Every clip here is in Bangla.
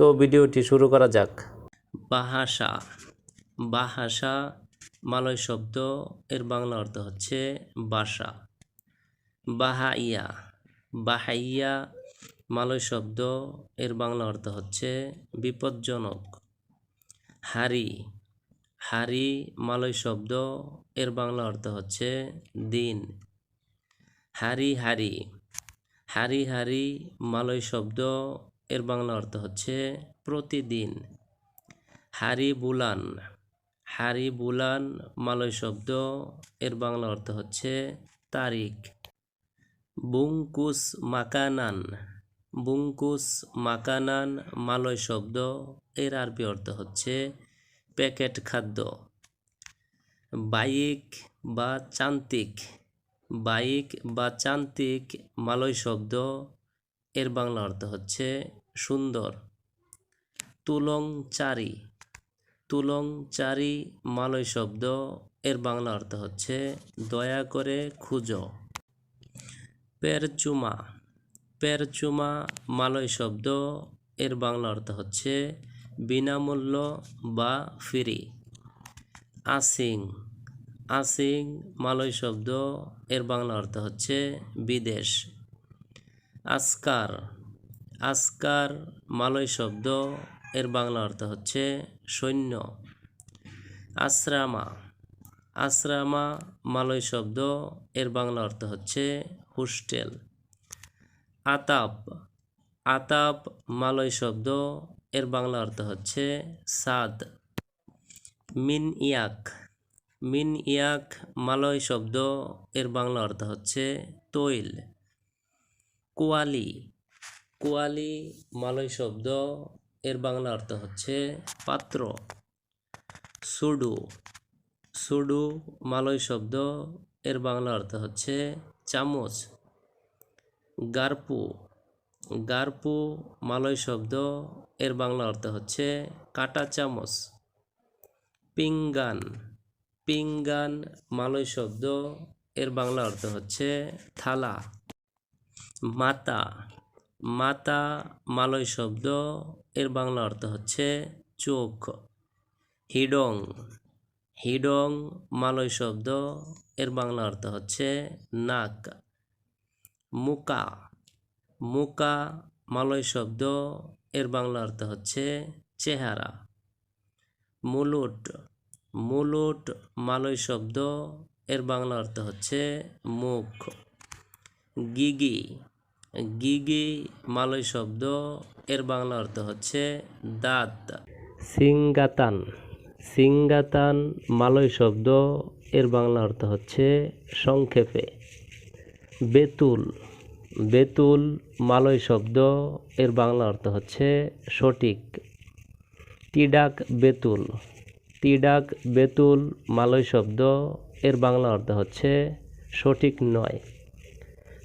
তো ভিডিওটি শুরু করা যাক। বাহাসা। বাহাসা মালয় শব্দ, এর বাংলা অর্থ হচ্ছে বাসা। বাহাইয়া। বাহাইয়া মালয় শব্দ, এর বাংলা অর্থ হচ্ছে বিপজ্জনক। হারি। হারি মালয় শব্দ, এর বাংলা অর্থ হচ্ছে দিন। হারি হারি। হারি হারি মালয় শব্দ এর বাংলা অর্থ হচ্ছে প্রতিদিন। হারি বুলান হারি বুলান মালয় শব্দ, এর বাংলা অর্থ হচ্ছে তারিখ। বুংকুস মাকানান বুংকুস মাকানান মালয় শব্দ, এর আরবি অর্থ হচ্ছে প্যাকেট খাদ্য। বাইক বা চান্তিক, বাইক বা চান্তিক মালয় শব্দ, এর বাংলা অর্থ হচ্ছে সুন্দর। তুলং চারি তুলং চারি মালয় শব্দ, এর বাংলা অর্থ হচ্ছে, দয়া করে খুঁজো। পেরচুমা। পেরচুমা মালয় শব্দ, এর বাংলা অর্থ হচ্ছে, বিনামূল্য বা ফ্রি। আসিং আসিং মালয় শব্দ, এর বাংলা অর্থ হচ্ছে, বিদেশ। আসকার আসকার মালয় শব্দ, এর বাংলা অর্থ হচ্ছে সৈন্য। আশ্রামা আশ্রামা মালয় শব্দ, এর বাংলা অর্থ হচ্ছে হোস্টেল। আতাপ আতাপ মালয় শব্দ, এর বাংলা অর্থ হচ্ছে সাদ। মিন ইয়াক মিন ইয়াক মালয় শব্দ, এর বাংলা অর্থ হচ্ছে তৈল। কোয়ালি কোয়ালি মালয় শব্দ, এর বাংলা অর্থ হচ্ছে পাত্র। সুডু সুডু মালয় শব্দ, এর বাংলা অর্থ হচ্ছে চামচ। গারপু গারপু মালয় শব্দ, এর বাংলা অর্থ হচ্ছে কাটা চামচ। পিঙ্গান পিঙ্গান মালয় শব্দ, এর বাংলা অর্থ হচ্ছে থালা। মাতা মাতা মালয় শব্দ, এর বাংলা অর্থ হচ্ছে চোখ। হিডং হিডং মালয় শব্দ, এর বাংলা অর্থ হচ্ছে নাক। মুকা মুকা মালয় শব্দ, এর বাংলা অর্থ হচ্ছে চেহারা। মুলুট মুলুট মালয় শব্দ, এর বাংলা অর্থ হচ্ছে মুখ। গিগি গিগি মালয় শব্দ, এর বাংলা অর্থ হচ্ছে দাঁত। সিঙ্গাতান সিঙ্গাতান মালয় শব্দ, এর বাংলা অর্থ হচ্ছে সংক্ষেপে। বেতুল বেতুল মালয় শব্দ, এর বাংলা অর্থ হচ্ছে সঠিক। তিডাক বেতুল তিডাক বেতুল মালয় শব্দ, এর বাংলা অর্থ হচ্ছে সঠিক নয়।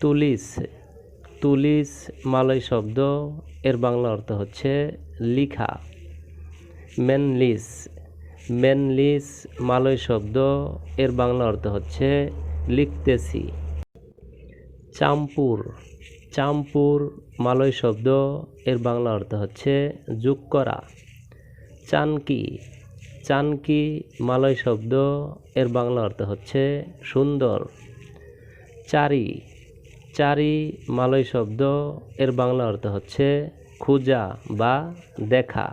তুলিস তুলিস মালয় শব্দ, এর বাংলা অর্থ হচ্ছে লিখা। মেনলিস মেনলিস মালয় শব্দ, এর বাংলা অর্থ হচ্ছে লিখতেছি। চাম্পুর চাম্পুর মালয় শব্দ, এর বাংলা অর্থ হচ্ছে যোগ করা। চানকি চানকি মালয় শব্দ, এর বাংলা অর্থ হচ্ছে সুন্দর। চারি চারি মালয় শব্দ, এর বাংলা অর্থ হচ্ছে খুঁজা বা দেখা।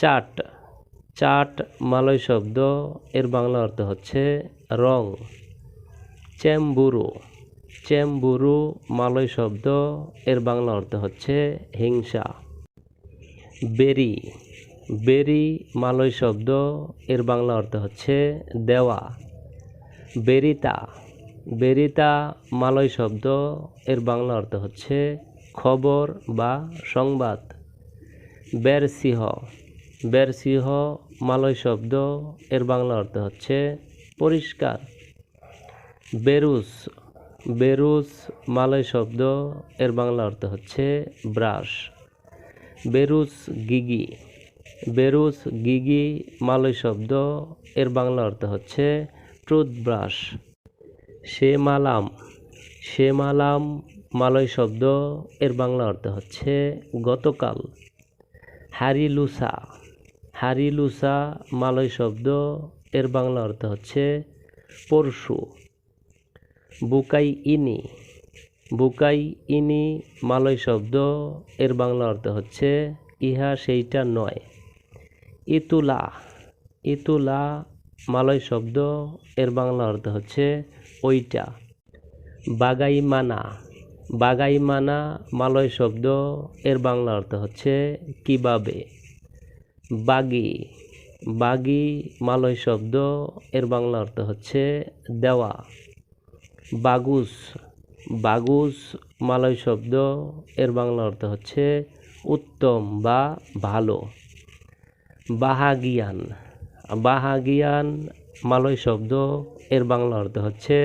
চাট চাট মালয় শব্দ, এর বাংলা অর্থ হচ্ছে রং। চেম্বুরু চেম্বুরু মালয় শব্দ, এর বাংলা অর্থ হচ্ছে হিংসা। বেরি বেরি মালয় শব্দ, এর বাংলা অর্থ হচ্ছে দেওয়া। বেরিতা বেরিতা মালয় শব্দ, এর বাংলা অর্থ হচ্ছে খবর বা সংবাদ। বেরসিহ বেরসিহ মালয় শব্দ, এর বাংলা অর্থ হচ্ছে পরিষ্কার। বেরুস বেরুস মালয় শব্দ, এর বাংলা অর্থ হচ্ছে ব্রাশ। বেরুস গিগি বেরুস গিগি মালয় শব্দ, এর বাংলা অর্থ হচ্ছে টুথব্রাশ। সে মালাম সে মালাম মালয় শব্দ, এর বাংলা অর্থ হচ্ছে গতকাল। হারিলুসা হারিলুসা মালয় শব্দ, এর বাংলা অর্থ হচ্ছে পরশু। বুকাই ইনি বুকাই ইনি মালয় শব্দ, এর বাংলা অর্থ হচ্ছে ইহা সেইটা নয়। ইতুলা ইতুলা মালয় শব্দ, এর বাংলা অর্থ হচ্ছে ওইটা। বাগাইমানা। বাগাইমানা মালয় শব্দ, এর বাংলা অর্থ হচ্ছে কীভাবে? বাগি। বাগি মালয় শব্দ, এর বাংলা অর্থ হচ্ছে দেওয়া। বাগুস। বাগুস মালয় শব্দ, এর বাংলা অর্থ হচ্ছে উত্তম বা ভালো। বাহাগিয়ান। বাহাগিয়ান মালয় শব্দ, এর বাংলা অর্থ হচ্ছে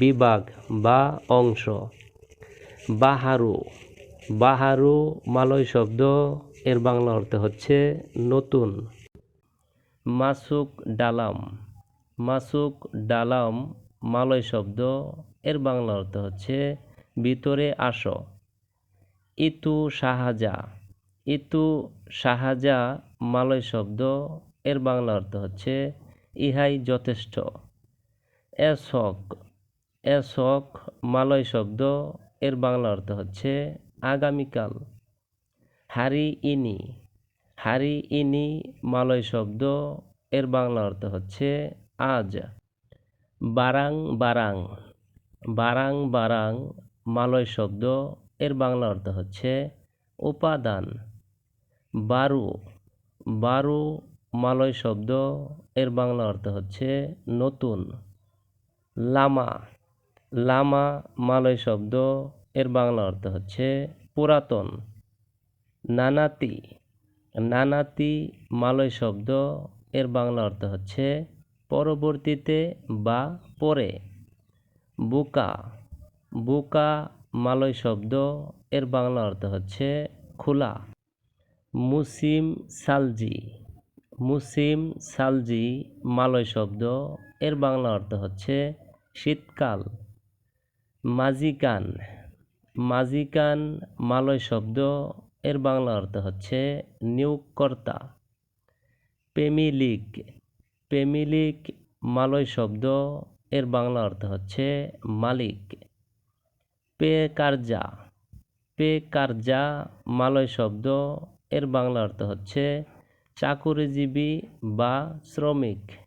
বিভাগ বা অংশ। বাহারু বাহারু মালয় শব্দ, এর বাংলা অর্থ হচ্ছে নতুন। মাসুক ডালাম মাসুক ডালাম মালয় শব্দ, এর বাংলা অর্থ হচ্ছে ভিতরে আসো। ইতু সাহাজা ইতু সাহাজা মালয় শব্দ, এর বাংলা অর্থ হচ্ছে ইহাই যথেষ্ট। এসক এসক মালয় শব্দ, এর বাংলা অর্থ হচ্ছে আগামীকাল। হারি ইনি হারি ইনি মালয় শব্দ, এর বাংলা অর্থ হচ্ছে আজ। বারাং বারাং বারাং বারাং মালয় শব্দ, এর বাংলা অর্থ হচ্ছে উপাদান। বারু বারু মালয় শব্দ, এর বাংলা অর্থ হচ্ছে নতুন। লামা লামা মালয় শব্দ, এর বাংলা অর্থ হচ্ছে পুরাতন। নানাতি নানাতি মালয় শব্দ, এর বাংলা অর্থ হচ্ছে পরবর্তীতে বা পরে। বুকা বুকা মালয় শব্দ, এর বাংলা অর্থ হচ্ছে খোলা। মুসিম সালজি মুসিম সালজি মালয় শব্দ, এর বাংলা অর্থ হচ্ছে শীতকাল। মাজিকান মাজিকান মালয় শব্দ, এর বাংলা অর্থ হচ্ছে নিয়োগকর্তা। পেমিলিক পেমিলিক মালয় শব্দ, এর বাংলা অর্থ হচ্ছে মালিক। পে কার্যা পে কার্যা মালয় শব্দ, এর বাংলা অর্থ হচ্ছে চাকুরিজীবী বা শ্রমিক।